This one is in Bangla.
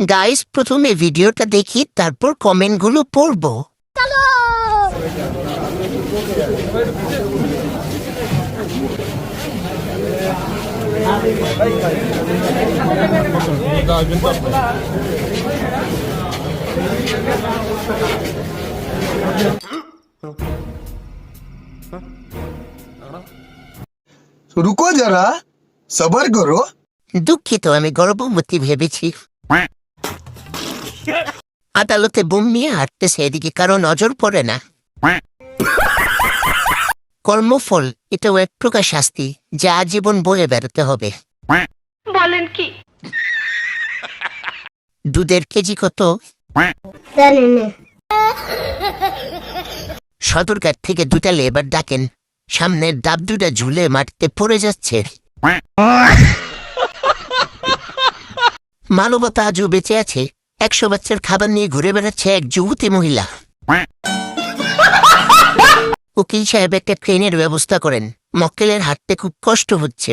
গাইস প্রথমে ভিডিওটা দেখি তারপর কমেন্টগুলো পড়ব। রুকো যারা সবার গরো দুঃখিত আমি গর্ভবতী ভেবেছি। আদালতে বুম নিয়ে হাঁটতেছে এদিকে কারও নজর পড়ে না। কর্মফল এটাও এক প্রকার শাস্তি যা আজীবন বয়ে বেড়াতে হবে। বলেন কি? দুধের কেজি কত? সদরঘাট থেকে দুটা লেবার ডাকেন সামনের ডাব দুটা ঝুলে মাটিতে পড়ে যাচ্ছে। মানবতা আজও বেঁচে আছে। একশো বাচ্চার খাবার নিয়ে ঘুরে বেড়াচ্ছে এক যুবতী মহিলা। উকিল সাহেব একটা ট্রেনের ব্যবস্থা করেন। মক্কেলের হাঁটতে খুব কষ্ট হচ্ছে।